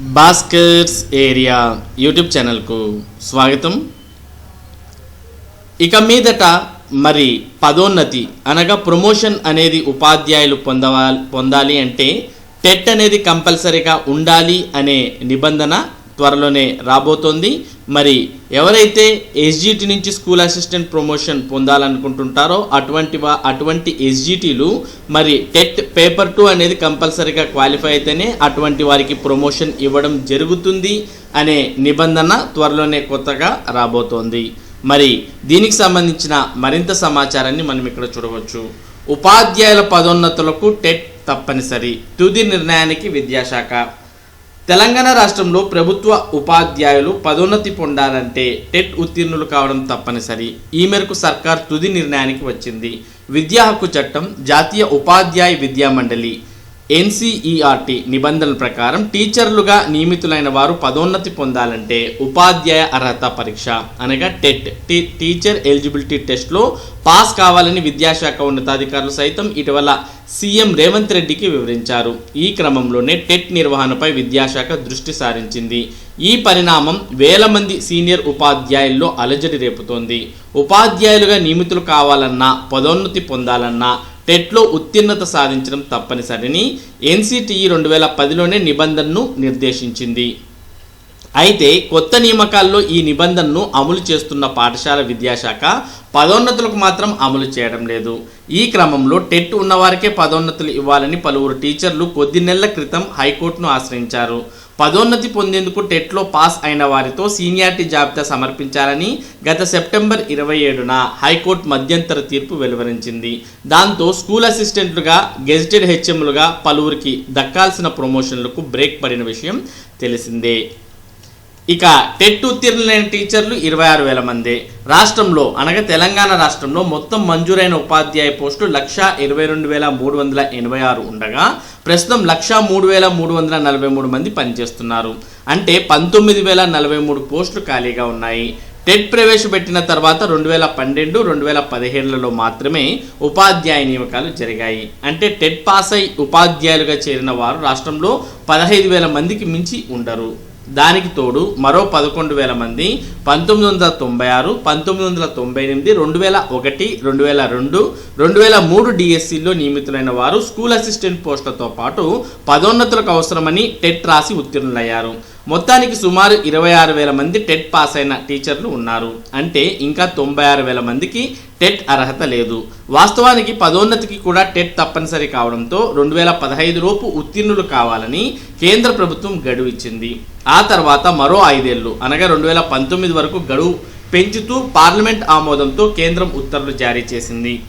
Bhaskar's area YouTube ఛానల్కు స్వాగతం. ఇక మీదట మరి పదోన్నతి అనగా ప్రమోషన్ అనేది ఉపాధ్యాయులు పొందవా పొందాలి అంటే టెట్ అనేది కంపల్సరీగా ఉండాలి అనే నిబంధన త్వరలోనే రాబోతోంది. మరి ఎవరైతే ఎస్జిటి నుంచి స్కూల్ అసిస్టెంట్ ప్రమోషన్ పొందాలనుకుంటుంటారో అటువంటి వా అటువంటి ఎస్జిటీలు మరి టెట్ పేపర్ టూ అనేది కంపల్సరీగా క్వాలిఫై అయితేనే అటువంటి వారికి ప్రమోషన్ ఇవ్వడం జరుగుతుంది అనే నిబంధన త్వరలోనే కొత్తగా రాబోతోంది. మరి దీనికి సంబంధించిన మరింత సమాచారాన్ని మనం ఇక్కడ చూడవచ్చు. ఉపాధ్యాయుల పదోన్నతులకు టెట్ తప్పనిసరి. తుది నిర్ణయానికి విద్యాశాఖ. తెలంగాణ రాష్ట్రంలో ప్రభుత్వ ఉపాధ్యాయులు పదోన్నతి పొందాలంటే టెట్ ఉత్తీర్ణులు కావడం తప్పనిసరి. ఈ మేరకు సర్కార్ తుది నిర్ణయానికి వచ్చింది. విద్యా హక్కు చట్టం జాతీయ ఉపాధ్యాయ విద్యా మండలి. ఎన్సీఈఆర్టీ నిబంధనల ప్రకారం టీచర్లుగా నియమితులైన వారు పదోన్నతి పొందాలంటే ఉపాధ్యాయ అర్హత పరీక్ష. అనగా టెట్. టీ టీచర్ ఎలిజిబిలిటీ టెస్ట్లో పాస్ కావాలని విద్యాశాఖ ఉన్నతాధికారులు సైతం ఇటీవల సీఎం రేవంత్ రెడ్డికి వివరించారు. ఈ క్రమంలోనే టెట్ నిర్వహణపై విద్యాశాఖ దృష్టి సారించింది. ఈ పరిణామం వేల మంది సీనియర్ ఉపాధ్యాయుల్లో అలజడి రేపుతోంది. ఉపాధ్యాయులుగా నియమితులు కావాలన్నా పదోన్నతి పొందాలన్నా టెట్లో ఉత్తీర్ణత సాధించడం తప్పనిసరిని ఎన్సిటిఈ రెండు వేల పదిలోనే నిబంధనను నిర్దేశించింది. అయితే కొత్త నియామకాల్లో ఈ నిబంధనను అమలు చేస్తున్న పాఠశాల విద్యాశాఖ పదోన్నతులకు మాత్రం అమలు చేయడం లేదు. ఈ క్రమంలో టెట్ ఉన్నవారికే పదోన్నతులు ఇవ్వాలని పలువురు టీచర్లు కొద్ది నెలల క్రితం హైకోర్టును ఆశ్రయించారు. పదోన్నతి పొందేందుకు టెట్లో పాస్ అయిన వారితో సీనియారిటీ జాబితా సమర్పించాలని గత సెప్టెంబర్ ఇరవై ఏడున హైకోర్టు మధ్యంతర తీర్పు వెలువరించింది. దాంతో స్కూల్ అసిస్టెంట్లుగా గెజిటెడ్ హెచ్ఎంలుగా పలువురికి దక్కాల్సిన ప్రమోషన్లకు బ్రేక్ పడిన విషయం తెలిసిందే. ఇక టెట్ ఉత్తీర్ణులైన టీచర్లు ఇరవై ఆరు వేల మంది. రాష్ట్రంలో అనగా తెలంగాణ రాష్ట్రంలో మొత్తం మంజూరైన ఉపాధ్యాయ పోస్టులు లక్ష ఇరవై రెండు వేల మూడు వందల ఎనభై ఆరు ఉండగా ప్రస్తుతం లక్ష మూడు వేల మూడు వందల నలభై మూడు మంది పనిచేస్తున్నారు. అంటే పంతొమ్మిది వేల నలభై మూడు పోస్టులు ఖాళీగా ఉన్నాయి. టెట్ ప్రవేశపెట్టిన తర్వాత రెండు వేల పన్నెండు రెండు వేల పదిహేడులలో మాత్రమే ఉపాధ్యాయ నియామకాలు జరిగాయి. అంటే టెట్ పాస్ అయి ఉపాధ్యాయులుగా చేరిన వారు రాష్ట్రంలో పదహైదు వేల మందికి మించి ఉండరు. దానికి తోడు మరో పదకొండు వేల మంది పంతొమ్మిది వందల తొంభై ఆరు పంతొమ్మిది వందల తొంభై ఎనిమిది రెండు వేల ఒకటి రెండు వేల రెండు రెండు వేల మూడు డిఎస్సిలో నియమితులైన వారు స్కూల్ అసిస్టెంట్ పోస్టులతో పాటు పదోన్నతులకు అవసరమని టెట్ రాసి ఉత్తీర్ణులయ్యారు. మొత్తానికి సుమారు ఇరవై ఆరు వేల మంది టెట్ పాస్ అయిన టీచర్లు ఉన్నారు. అంటే ఇంకా తొంభై ఆరు వేల మందికి టెట్ అర్హత లేదు. వాస్తవానికి పదోన్నతికి కూడా టెట్ తప్పనిసరి కావడంతో రెండు వేల పదహైదు లోపు ఉత్తీర్ణులు కావాలని కేంద్ర ప్రభుత్వం గడువు ఇచ్చింది. ఆ తర్వాత మరో ఐదేళ్ళు అనగా రెండు వేల పంతొమ్మిది వరకు గడువు పెంచుతూ పార్లమెంట్ ఆమోదంతో కేంద్రం ఉత్తర్వులు జారీ చేసింది.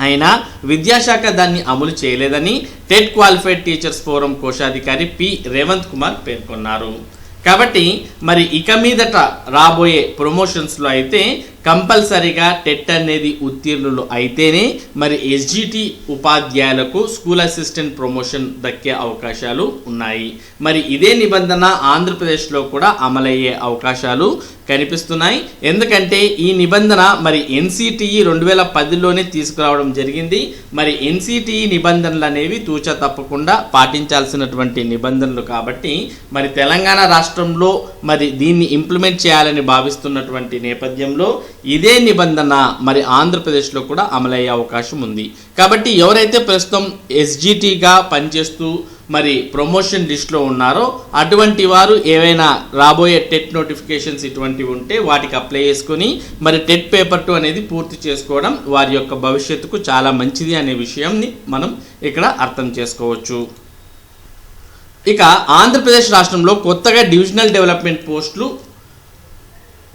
అయినా విద్యాశాఖ దాన్ని అమలు చేయలేదని టెట్ క్వాలిఫైడ్ టీచర్స్ ఫోరం కోశాధికారి పి. రేవంత్ కుమార్ పేర్కొన్నారు. కాబట్టి మరి ఇక మీదట రాబోయే ప్రమోషన్స్లో అయితే కంపల్సరీగా టెట్ అనేది ఉత్తీర్ణులు అయితేనే మరి ఎస్జిటి ఉపాధ్యాయులకు స్కూల్ అసిస్టెంట్ ప్రమోషన్ దక్కే అవకాశాలు ఉన్నాయి. మరి ఇదే నిబంధన ఆంధ్రప్రదేశ్లో కూడా అమలయ్యే అవకాశాలు కనిపిస్తున్నాయి. ఎందుకంటే ఈ నిబంధన మరి ఎన్సిటిఈ రెండు వేల పదిలోనే తీసుకురావడం జరిగింది. మరి ఎన్సిటిఈ నిబంధనలు అనేవి తూచ తప్పకుండా పాటించాల్సినటువంటి నిబంధనలు కాబట్టి మరి తెలంగాణ రాష్ట్రంలో మరి దీన్ని ఇంప్లిమెంట్ చేయాలని భావిస్తున్నటువంటి నేపథ్యంలో ఇదే నిబంధన మరి ఆంధ్రప్రదేశ్లో కూడా అమలయ్యే అవకాశం ఉంది. కాబట్టి ఎవరైతే ప్రస్తుతం ఎస్జిటిగా పనిచేస్తూ మరి ప్రమోషన్ లిస్ట్లో ఉన్నారో అటువంటి వారు ఏవైనా రాబోయే టెట్ నోటిఫికేషన్స్ ఇటువంటివి ఉంటే వాటికి అప్లై చేసుకొని మరి టెట్ పేపర్ టూ అనేది పూర్తి చేసుకోవడం వారి యొక్క భవిష్యత్తుకు చాలా మంచిది అనే విషయాన్ని మనం ఇక్కడ అర్థం చేసుకోవచ్చు. ఇక ఆంధ్రప్రదేశ్ రాష్ట్రంలో కొత్తగా డివిజనల్ డెవలప్మెంట్ పోస్టులు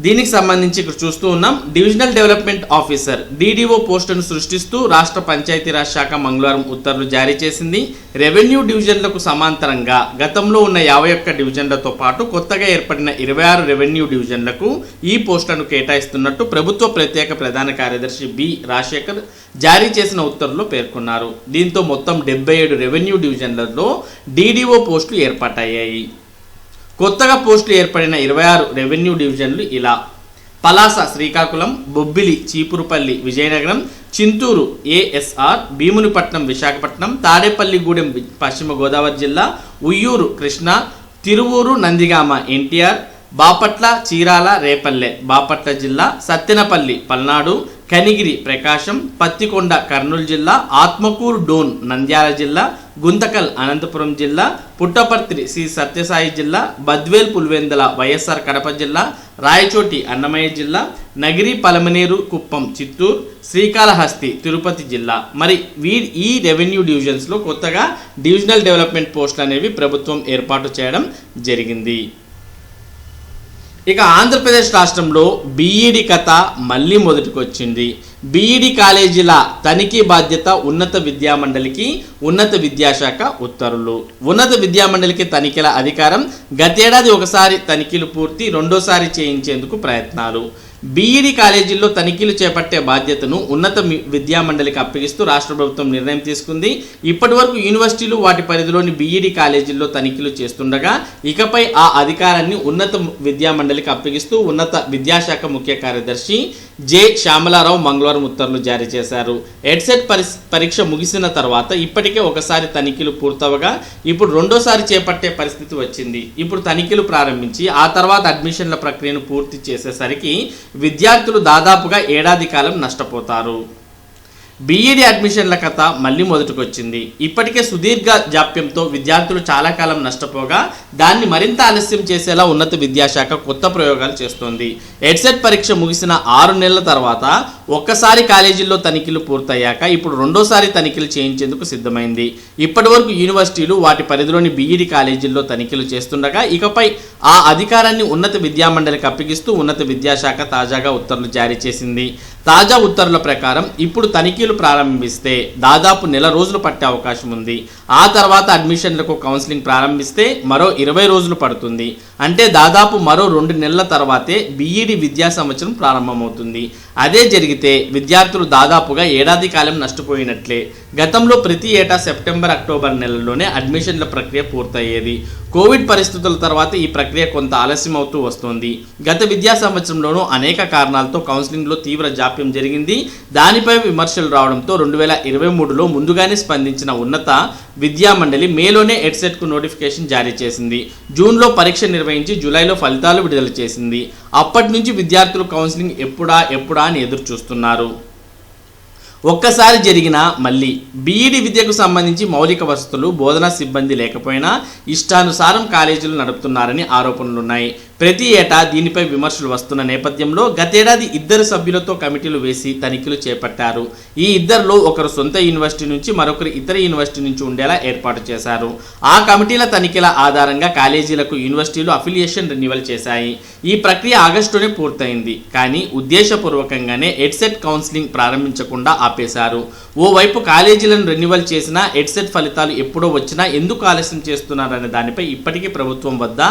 దీనికి సంబంధించి ఇక్కడ చూస్తూ ఉన్నాం. డివిజనల్ డెవలప్మెంట్ ఆఫీసర్ డీడీఓ పోస్టును సృష్టిస్తూ రాష్ట్ర పంచాయతీరాజ్ శాఖ మంగళవారం ఉత్తర్వులు జారీ చేసింది. రెవెన్యూ డివిజన్లకు సమాంతరంగా గతంలో ఉన్న యాభై ఒక్క డివిజన్లతో పాటు కొత్తగా ఏర్పడిన ఇరవై ఆరు రెవెన్యూ డివిజన్లకు ఈ పోస్టులను కేటాయిస్తున్నట్టు ప్రభుత్వ ప్రత్యేక ప్రధాన కార్యదర్శి బి రాజశేఖర్ జారీ చేసిన ఉత్తర్వులో పేర్కొన్నారు. దీంతో మొత్తం డెబ్బై ఏడు రెవెన్యూ డివిజన్లలో డీడీఓ పోస్టులు ఏర్పాటయ్యాయి. కొత్తగా పోస్టులు ఏర్పడిన ఇరవై ఆరు రెవెన్యూ డివిజన్లు ఇలా. పలాస శ్రీకాకుళం బొబ్బిలి చీపురుపల్లి విజయనగరం చింతూరు ఏఎస్ఆర్ భీమునిపట్నం విశాఖపట్నం తాడేపల్లిగూడెం పశ్చిమ గోదావరి జిల్లా ఉయ్యూరు కృష్ణా తిరువూరు నందిగామ ఎన్టీఆర్ బాపట్ల చీరాల రేపల్లె బాపట్ల జిల్లా సత్తెనపల్లి పల్నాడు కనిగిరి ప్రకాశం పత్తికొండ కర్నూలు జిల్లా ఆత్మకూరు డోన్ నంద్యాల జిల్లా గుంతకల్ అనంతపురం జిల్లా పుట్టపర్తి శ్రీ సత్యసాయి జిల్లా బద్వేల్ పులివెందల వైఎస్ఆర్ కడప జిల్లా రాయచోటి అన్నమయ్య జిల్లా నగిరి పలమనేరు కుప్పం చిత్తూరు శ్రీకాళహస్తి తిరుపతి జిల్లా. మరి వీ ఈ రెవెన్యూ డివిజన్స్లో కొత్తగా డివిజనల్ డెవలప్మెంట్ పోస్టులు అనేవి ప్రభుత్వం ఏర్పాటు చేయడం జరిగింది. ఇక ఆంధ్రప్రదేశ్ రాష్ట్రంలో బీఈడి కథ మళ్ళీ మొదటికి వచ్చింది బీఈడి కాలేజీల తనిఖీ బాధ్యత ఉన్నత విద్యామండలికి ఉన్నత విద్యాశాఖ ఉత్తర్వులు. ఉన్నత విద్యామండలికి తనిఖీల అధికారం గతేడాది ఒకసారి తనిఖీలు పూర్తి రెండోసారి చేయించేందుకు ప్రయత్నాలు. బీఈడి కాలేజీల్లో తనిఖీలు చేపట్టే బాధ్యతను ఉన్నత విద్యామండలికి అప్పగిస్తూ రాష్ట్ర ప్రభుత్వం నిర్ణయం తీసుకుంది. ఇప్పటి వరకు యూనివర్సిటీలు వాటి పరిధిలోని బీఈడి కాలేజీల్లో తనిఖీలు చేస్తుండగా ఇకపై ఆ అధికారాన్ని ఉన్నత విద్యామండలికి అప్పగిస్తూ ఉన్నత విద్యాశాఖ ముఖ్య కార్యదర్శి జె. శ్యామలారావు మంగళవారం ఉత్తర్వులు జారీ చేశారు. ఎడ్సెట్ పరీక్ష ముగిసిన తర్వాత ఇప్పటికే ఒకసారి తనిఖీలు పూర్తవగా ఇప్పుడు రెండోసారి చేపట్టే పరిస్థితి వచ్చింది. ఇప్పుడు తనిఖీలు ప్రారంభించి ఆ తర్వాత అడ్మిషన్ల ప్రక్రియను పూర్తి చేసేసరికి విద్యార్థులు దాదాపుగా ఏడాది కాలం నష్టపోతారు. బీఈడి అడ్మిషన్ల కథ మళ్ళీ మొదటికొచ్చింది. ఇప్పటికే సుదీర్ఘ జాప్యంతో విద్యార్థులు చాలా కాలం నష్టపోగా దాన్ని మరింత ఆలస్యం చేసేలా ఉన్నత విద్యాశాఖ కొత్త ప్రయోగాలు చేస్తోంది. ఎడ్సెట్ పరీక్ష ముగిసిన ఆరు నెలల తర్వాత ఒక్కసారి కాలేజీల్లో తనిఖీలు పూర్తయ్యాక ఇప్పుడు రెండోసారి తనిఖీలు చేయించేందుకు సిద్ధమైంది. ఇప్పటి వరకు యూనివర్సిటీలు వాటి పరిధిలోని బీఈడి కాలేజీల్లో తనిఖీలు చేస్తుండగా ఇకపై ఆ అధికారాన్ని ఉన్నత విద్యామండలికి అప్పగిస్తూ ఉన్నత విద్యాశాఖ తాజాగా ఉత్తర్వులు జారీ చేసింది. తాజా ఉత్తర్వుల ప్రకారం ఇప్పుడు తనిఖీలు ప్రారంభిస్తే దాదాపు నెల రోజులు పట్టే అవకాశం ఉంది. ఆ తర్వాత అడ్మిషన్లకు కౌన్సిలింగ్ ప్రారంభిస్తే మరో ఇరవై రోజులు పడుతుంది. అంటే దాదాపు మరో రెండు నెలల తర్వాతే బీఈడి విద్యా సంవత్సరం ప్రారంభమవుతుంది. అదే జరిగితే విద్యార్థులు దాదాపుగా ఏడాది కాలం నష్టపోయినట్లే. గతంలో ప్రతి ఏటా సెప్టెంబర్ అక్టోబర్ నెలలోనే అడ్మిషన్ల ప్రక్రియ పూర్తయ్యేది. కోవిడ్ పరిస్థితుల తర్వాత ఈ ప్రక్రియ ప్రక్రియ కొంత ఆలస్యం అవుతూ వస్తోంది. గత విద్యా సంవత్సరంలోనూ అనేక కారణాలతో కౌన్సిలింగ్లో తీవ్ర జాప్యం జరిగింది. దానిపై విమర్శలు రావడంతో రెండు వేల ఇరవై మూడులో ముందుగానే స్పందించిన ఉన్నత విద్యా మండలి మేలోనే ఎడ్సెట్కు నోటిఫికేషన్ జారీ చేసింది. జూన్లో పరీక్ష నిర్వహించి జూలైలో ఫలితాలు విడుదల చేసింది. అప్పటి నుంచి విద్యార్థులు కౌన్సిలింగ్ ఎప్పుడా ఎప్పుడా అని ఎదురు చూస్తున్నారు ఒక్కసారి జరిగిన మళ్ళీ బీఈడి విద్యకు సంబంధించి మౌలిక వసతులు బోధనా సిబ్బంది లేకపోయినా ఇష్టానుసారం కాలేజీలు నడుపుతున్నారని ఆరోపణలున్నాయి. ప్రతి ఏటా దీనిపై విమర్శలు వస్తున్న నేపథ్యంలో గతేడాది ఇద్దరు సభ్యులతో కమిటీలు వేసి తనిఖీలు చేపట్టారు. ఈ ఇద్దరిలో ఒకరు సొంత యూనివర్సిటీ నుంచి మరొకరు ఇతర యూనివర్సిటీ నుంచి ఉండేలా ఏర్పాటు చేశారు. ఆ కమిటీల తనిఖీల ఆధారంగా కాలేజీలకు యూనివర్సిటీలు అఫిలియేషన్ రెన్యువల్ చేశాయి. ఈ ప్రక్రియ ఆగస్టులోనే పూర్తయింది. కానీ ఉద్దేశపూర్వకంగానే ఎడ్సెట్ కౌన్సిలింగ్ ప్రారంభించకుండా ఆపేశారు. ఓవైపు కాలేజీలను రెన్యువల్ చేసినా ఎడ్సెట్ ఫలితాలు ఎప్పుడో వచ్చినా ఎందుకు ఆలస్యం చేస్తున్నారనే దానిపై ఇప్పటికీ ప్రభుత్వం వద్ద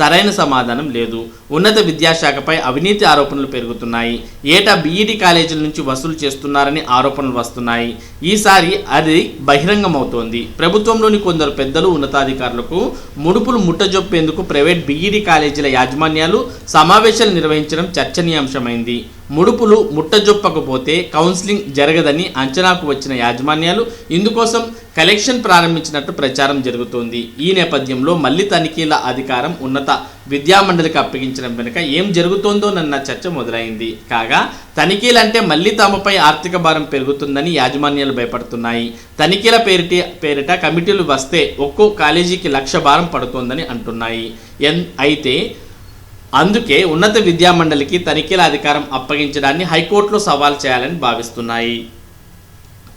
సరైన సమాధానం లేదు. ఉన్నత విద్యాశాఖపై అవినీతి ఆరోపణలు పెరుగుతున్నాయి. ఏటా బీఈడి కాలేజీల నుంచి వసూలు చేస్తున్నారని ఆరోపణలు వస్తున్నాయి. ఈసారి అది బహిరంగమవుతోంది. ప్రభుత్వంలోని కొందరు పెద్దలు ఉన్నతాధికారులకు ముడుపులు ముట్టజొప్పేందుకు ప్రైవేట్ బీఈడి కాలేజీల యాజమాన్యాలు సమావేశాలు నిర్వహించడం చర్చనీయాంశమైంది. ముడుపులు ముట్టజొప్పకపోతే కౌన్సిలింగ్ జరగదని అంచనాకు వచ్చిన యాజమాన్యాలు ఇందుకోసం కలెక్షన్ ప్రారంభించినట్టు ప్రచారం జరుగుతోంది. ఈ నేపథ్యంలో మళ్ళీ తనిఖీల అధికారం ఉన్నత విద్యామండలికి అప్పగించడం వెనుక ఏం జరుగుతోందోనన్న చర్చ మొదలైంది. కాగా తనిఖీలంటే మళ్ళీ తమపై ఆర్థిక భారం పెరుగుతుందని యాజమాన్యాలు భయపడుతున్నాయి. తనిఖీల పేరిటి పేరిట కమిటీలు వస్తే ఒక్కో కాలేజీకి లక్ష భారం పడుతోందని అంటున్నాయి. ఎన్ అయితే అందుకే ఉన్నత విద్యామండలికి తనిఖీల అధికారం అప్పగించడాన్ని హైకోర్టులో సవాల్ చేయాలని భావిస్తున్నాయి.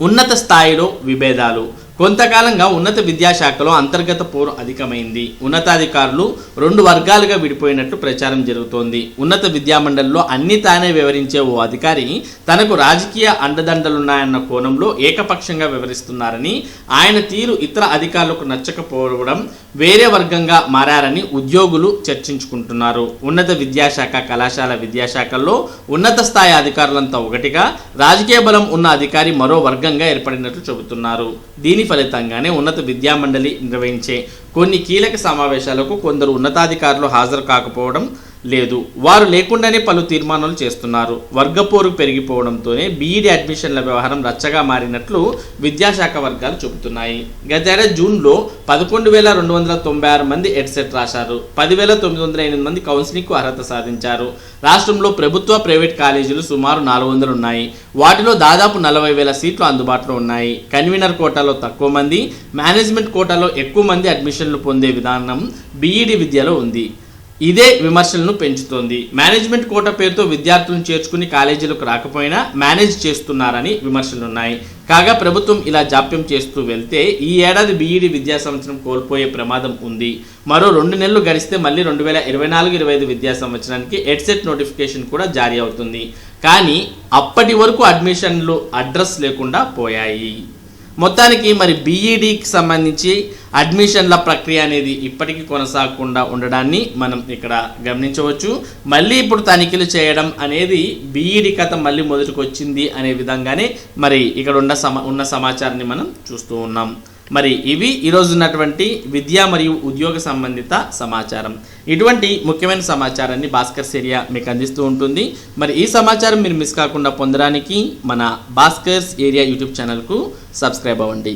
ఉన్నత స్థాయిలో విభేదాలు కొంతకాలంగా ఉన్నత విద్యాశాఖలో అంతర్గత పోరు అధికమైంది. ఉన్నతాధికారులు రెండు వర్గాలుగా విడిపోయినట్టు ప్రచారం జరుగుతోంది. ఉన్నత విద్యామండలిలో అన్ని తానే వివరించే ఓ అధికారి తనకు రాజకీయ అండదండలున్నాయన్న కోణంలో ఏకపక్షంగా వివరిస్తున్నారని ఆయన తీరు ఇతర అధికారులకు నచ్చకపోవడం వేరే వర్గంగా మారారని ఉద్యోగులు చర్చించుకుంటున్నారు. ఉన్నత విద్యాశాఖ కళాశాల విద్యాశాఖల్లో ఉన్నత స్థాయి అధికారులంతా ఒకటిగా రాజకీయ బలం ఉన్న అధికారి మరో వర్గంగా ఏర్పడినట్లు చెబుతున్నారు. దీని ఫలితంగానే ఉన్నత విద్యామండలి నిర్వహించే కొన్ని కీలక సమావేశాలకు కొందరు ఉన్నతాధికారులు హాజరు కాకపోవడం లేదు. వారు లేకుండానే పలు తీర్మానాలు చేస్తున్నారు. వర్గపోరు పెరిగిపోవడంతోనే బీఈడి అడ్మిషన్ల వ్యవహారం రచ్చగా మారినట్లు విద్యాశాఖ వర్గాలు చెబుతున్నాయి. గతేడాది జూన్లో పదకొండు వేల రెండు వందల తొంభై ఆరు మంది ఎడ్సెట్ రాశారు. పదివేల తొమ్మిది వందల ఎనిమిది మంది కౌన్సిలింగ్కు అర్హత సాధించారు. రాష్ట్రంలో ప్రభుత్వ ప్రైవేట్ కాలేజీలు సుమారు నాలుగు వందలు ఉన్నాయి. వాటిలో దాదాపు నలభై వేల సీట్లు అందుబాటులో ఉన్నాయి. కన్వీనర్ కోటాలో తక్కువ మంది మేనేజ్మెంట్ కోటాలో ఎక్కువ మంది అడ్మిషన్లు పొందే విధానం బీఈడి విద్యలో ఉంది. ఇదే విమర్శలను పెంచుతోంది. మేనేజ్మెంట్ కోట పేరుతో విద్యార్థులను చేర్చుకుని కాలేజీలకు రాకపోయినా మేనేజ్ చేస్తున్నారని విమర్శలున్నాయి. కాగా ప్రభుత్వం ఇలా జాప్యం చేస్తూ వెళ్తే ఈ ఏడాది బీఈడి విద్యా సంవత్సరం కోల్పోయే ప్రమాదం ఉంది. మరో రెండు నెలలు గడిస్తే మళ్ళీ రెండు వేల ఇరవై నాలుగు ఇరవై ఐదు విద్యా సంవత్సరానికి ఎడ్సెట్ నోటిఫికేషన్ కూడా జారీ అవుతుంది. కానీ అప్పటి వరకు అడ్మిషన్లు అడ్రస్ లేకుండా పోయాయి. మొత్తానికి మరి బీఈడికి సంబంధించి అడ్మిషన్ల ప్రక్రియ అనేది ఇప్పటికీ కొనసాగకుండా ఉండడాన్ని మనం ఇక్కడ గమనించవచ్చు. మళ్ళీ ఇప్పుడు తనిఖీలు చేయడం అనేది బీఈడి కథ మళ్ళీ మొదటికి వచ్చింది అనే విధంగానే మరి ఇక్కడ ఉన్న సమా ఉన్న సమాచారాన్ని మనం చూస్తూ ఉన్నాం. మరి ఇవి ఈరోజు ఉన్నటువంటి విద్య మరియు ఉద్యోగ సంబంధిత సమాచారం. ఇటువంటి ముఖ్యమైన సమాచారాన్ని భాస్కర్ ఏరియా మీకు అందిస్తూ ఉంటుంది. మరి ఈ సమాచారం మీరు మిస్ కాకుండా పొందడానికి మన భాస్కర్స్ ఏరియా యూట్యూబ్ ఛానల్కు సబ్స్క్రైబ్ అవ్వండి.